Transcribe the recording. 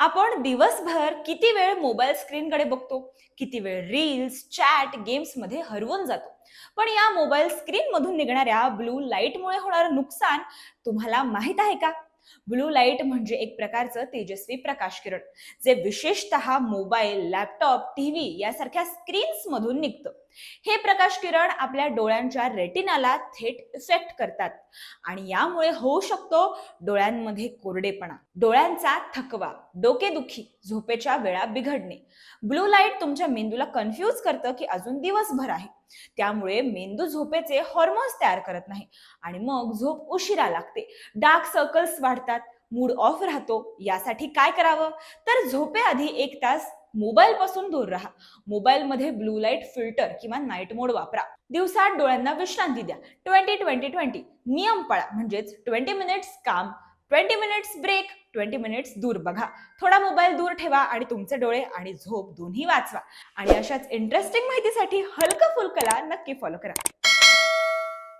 आपण दिवसभर किती वेळ मोबाईल स्क्रीनकडे बघतो? किती वेळ रील्स चॅट गेम्समध्ये हरवून जातो? पण या मोबाईल स्क्रीनमधून निघणाऱ्या ब्लू लाईटमुळे होणारं नुकसान तुम्हाला माहीत आहे का? ब्लू लाइट म्हणजे एक प्रकारचं तेजस्वी प्रकाश किरण जे विशेषतः मोबाईल लॅपटॉप टीव्ही यासारख्या स्क्रीन्स मधून निघतं. हे प्रकाश किरण आपल्या डोळ्यांच्या रेटिनाला थेट इफेक्ट करतात आणि यामुळे होऊ शकतो डोळ्यांमध्ये कोरडेपणा डोळ्यांचा थकवा डोकेदुखी झोपेच्या वेळा बिघडणे. ब्लू लाइट तुमच्या मेंदूला कन्फ्यूज करतं की अजून दिवसभर आहे. त्यामुळे मेंदू झोपेचे हॉर्मोन्स तयार करत नाही आणि मग झोप उशिरा लागते. डार्क सर्कल्स वाढतात मूड ऑफ राहतो. यासाठी काय करावं? तर झोपेआधी एक तास मोबाईल पासून दूर राहा. मोबाईल मध्ये ब्लू लाइट फिल्टर किंवा नाईट मोड वापरा. दिवसात डोळ्यांना विश्रांती द्या. ट्वेंटी ट्वेंटी ट्वेंटी नियम पाळा. म्हणजेच ट्वेंटी मिनिट्स काम twenty minutes break twenty minutes दूर बघा. थोडा मोबाईल दूर ठेवा आणि तुमचे डोळे आणि झोप दोन्ही वाचवा. आणि अशाच इंटरेस्टिंग माहितीसाठी हलकं फुलकला नक्की फॉलो करा.